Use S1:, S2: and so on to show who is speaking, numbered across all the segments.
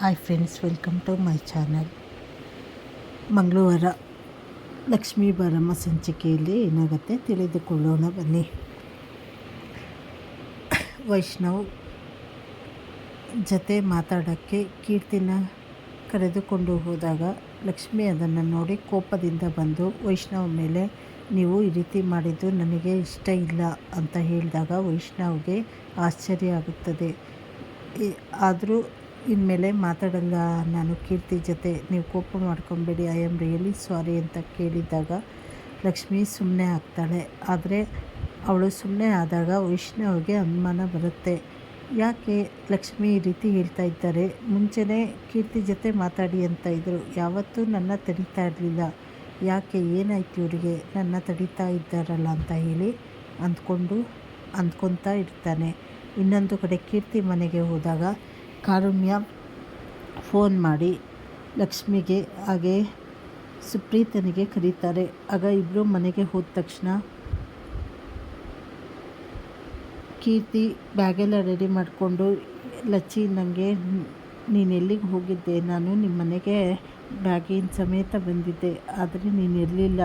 S1: Hi friends welcome to my channel ಮಂಗಳವಾರ ಲಕ್ಷ್ಮೀ ಬಾರಮ್ಮ ಸಂಚಿಕೆಯಲ್ಲಿ ಏನಾಗುತ್ತೆ ತಿಳಿದುಕೊಳ್ಳೋಣ ಬನ್ನಿ. ವೈಷ್ಣವ್ ಜೊತೆ ಮಾತಾಡೋಕ್ಕೆ ಕೀರ್ತಿನ ಕರೆದುಕೊಂಡು ಹೋದಾಗ ಲಕ್ಷ್ಮಿ ಅದನ್ನು ನೋಡಿ ಕೋಪದಿಂದ ಬಂದು, ವೈಷ್ಣವ್ ಮೇಲೆ ನೀವು ಈ ರೀತಿ ಮಾಡಿದ್ದು ನನಗೆ ಇಷ್ಟ ಇಲ್ಲ ಅಂತ ಹೇಳಿದಾಗ ವೈಷ್ಣವ್ಗೆ ಆಶ್ಚರ್ಯ ಆಗುತ್ತದೆ. ಆದರೂ ಇನ್ಮೇಲೆ ಮಾತಾಡಲ್ಲ ನಾನು ಕೀರ್ತಿ ಜೊತೆ. ನೀವು ಕೋಪ ಮಾಡ್ಕೊಬೇಡಿ ಐ ಆಮ್ ರಿಯಲಿ ಸಾರಿ ಅಂತ ಕೇಳಿದಾಗ ಲಕ್ಷ್ಮಿ ಸುಮ್ಮನೆ ಆಗ್ತಾಳೆ. ಆದರೆ ಅವಳು ಸುಮ್ಮನೆ ಆದಾಗ ವೈಷ್ಣವ್ಗೆ ಅನುಮಾನ ಬರುತ್ತೆ. ಯಾಕೆ ಲಕ್ಷ್ಮಿ ಈ ರೀತಿ ಹೇಳ್ತಾ ಇದ್ದಾರೆ? ಮುಂಚೆನೇ ಕೀರ್ತಿ ಜೊತೆ ಮಾತಾಡಿ ಅಂತ ಇದ್ದರು ಯಾವತ್ತೂ ನನ್ನ ತಡಿತಾ ಇರಲಿಲ್ಲ. ಯಾಕೆ ಏನಾಯ್ತು ಇವರಿಗೆ? ನನ್ನ ತಡಿತಾ ಇದ್ದಾರಲ್ಲ ಅಂತ ಹೇಳಿ ಅಂದ್ಕೊಂಡು, ಅಂದ್ಕೊತಾ ಇರ್ತಾನೆ. ಇನ್ನೊಂದು ಕಡೆ ಕೀರ್ತಿ ಮನೆಗೆ ಹೋದಾಗ ಕಾರುಣ್ಯ ಫೋನ್ ಮಾಡಿ ಲಕ್ಷ್ಮಿಗೆ, ಹಾಗೆ ಸುಪ್ರೀತನಿಗೆ ಕರೀತಾರೆ. ಆಗ ಇಬ್ಬರು ಮನೆಗೆ ಹೋದ ತಕ್ಷಣ ಕೀರ್ತಿ ಬ್ಯಾಗೆಲ್ಲ ರೆಡಿ ಮಾಡಿಕೊಂಡು, ಲಚ್ಚಿ ನನಗೆ ನೀನು ಎಲ್ಲಿಗೆ ಹೋಗಿದ್ದೆ? ನಾನು ನಿಮ್ಮ ಮನೆಗೆ ಬ್ಯಾಗಿನ ಸಮೇತ ಬಂದಿದ್ದೆ. ಆದರೆ ನೀನು ಇರಲಿಲ್ಲ.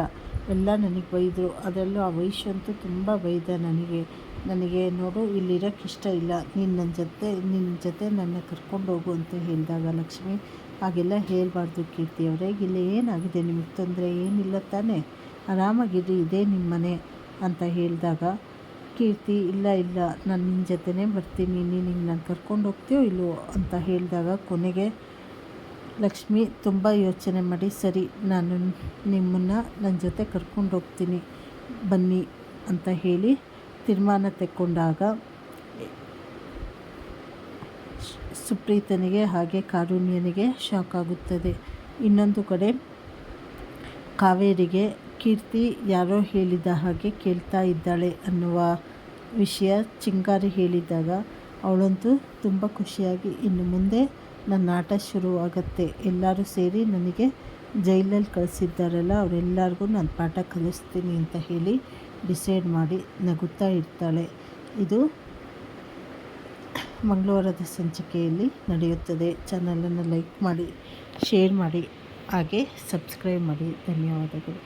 S1: ಎಲ್ಲ ನನಗೆ ಬೈದರು. ಅದರಲ್ಲೂ ಆ ವೈಶ್ಯ ಅಂತೂ ತುಂಬ ಬೈದ ನನಗೆ. ನನಗೆ ನೋಡು ಇಲ್ಲಿರೋಕ್ಕೆ ಇಷ್ಟ ಇಲ್ಲ. ನೀನು ನನ್ನ ಜೊತೆ ನಿನ್ನ ಜೊತೆ ನನ್ನ ಕರ್ಕೊಂಡು ಹೋಗು ಅಂತ ಹೇಳಿದಾಗ ಲಕ್ಷ್ಮಿ, ಹಾಗೆಲ್ಲ ಹೇಳಬಾರ್ದು ಕೀರ್ತಿ ಅವರೇ. ಇಲ್ಲಿ ಏನಾಗಿದೆ? ನಿಮಗೆ ತೊಂದರೆ ಏನಿಲ್ಲ ತಾನೇ? ಆರಾಮಾಗಿರಿ, ಇದೇ ನಿಮ್ಮ ಮನೆ ಅಂತ ಹೇಳಿದಾಗ, ಕೀರ್ತಿ, ಇಲ್ಲ ಇಲ್ಲ, ನಾನು ನಿನ್ನ ಜೊತೆನೇ ಬರ್ತೀನಿ. ನೀನು ನಾನು ಕರ್ಕೊಂಡು ಹೋಗ್ತೀಯೋ ಇಲ್ಲವೋ ಅಂತ ಹೇಳಿದಾಗ ಕೊನೆಗೆ ಲಕ್ಷ್ಮಿ, ತುಂಬ ಯೋಚನೆ ಮಾಡಿ, ಸರಿ, ನಾನು ನಿಮ್ಮನ್ನು ನನ್ನ ಜೊತೆ ಕರ್ಕೊಂಡು ಹೋಗ್ತೀನಿ, ಬನ್ನಿ, ಅಂತ ಹೇಳಿ ತೀರ್ಮಾನ ತೆಕ್ಕೊಂಡಾಗ ಸುಪ್ರೀತನಿಗೆ ಹಾಗೆ ಕಾರುಣ್ಯನಿಗೆ ಶಾಕ್ ಆಗುತ್ತದೆ. ಇನ್ನೊಂದು ಕಡೆ ಕಾವೇರಿಗೆ, ಕೀರ್ತಿ ಯಾರೋ ಹೇಳಿದ ಹಾಗೆ ಕೇಳ್ತಾ ಇದ್ದಾಳೆ ಅನ್ನುವ ವಿಷಯ ಚಿಂಗಾರಿ ಹೇಳಿದಾಗ ಅವಳಂತೂ ತುಂಬ ಖುಷಿಯಾಗಿ, ಇನ್ನು ಮುಂದೆ ನನ್ನ ಆಟ ಶುರುವಾಗತ್ತೆ ಎಲ್ಲರೂ ಸೇರಿ ನನಗೆ ಜೈಲಲ್ಲಿ ಕಳಿಸಿದ್ದಾರಲ್ಲ, ಅವರೆಲ್ಲರಿಗೂ ನಾನು ಪಾಠ ಕಲಿಸ್ತೀನಿ ಅಂತ ಹೇಳಿ ಡಿಸೈಡ್ ಮಾಡಿ ನಗುತ್ತಾ ಇರ್ತಾಳೆ. ಇದು ಮಂಗಳವಾರದ ಸಂಚಿಕೆಯಲ್ಲಿ ನಡೆಯುತ್ತದೆ. ಚಾನಲನ್ನು ಲೈಕ್ ಮಾಡಿ, ಶೇರ್ ಮಾಡಿ, ಹಾಗೆ ಸಬ್ಸ್ಕ್ರೈಬ್ ಮಾಡಿ. ಧನ್ಯವಾದಗಳು.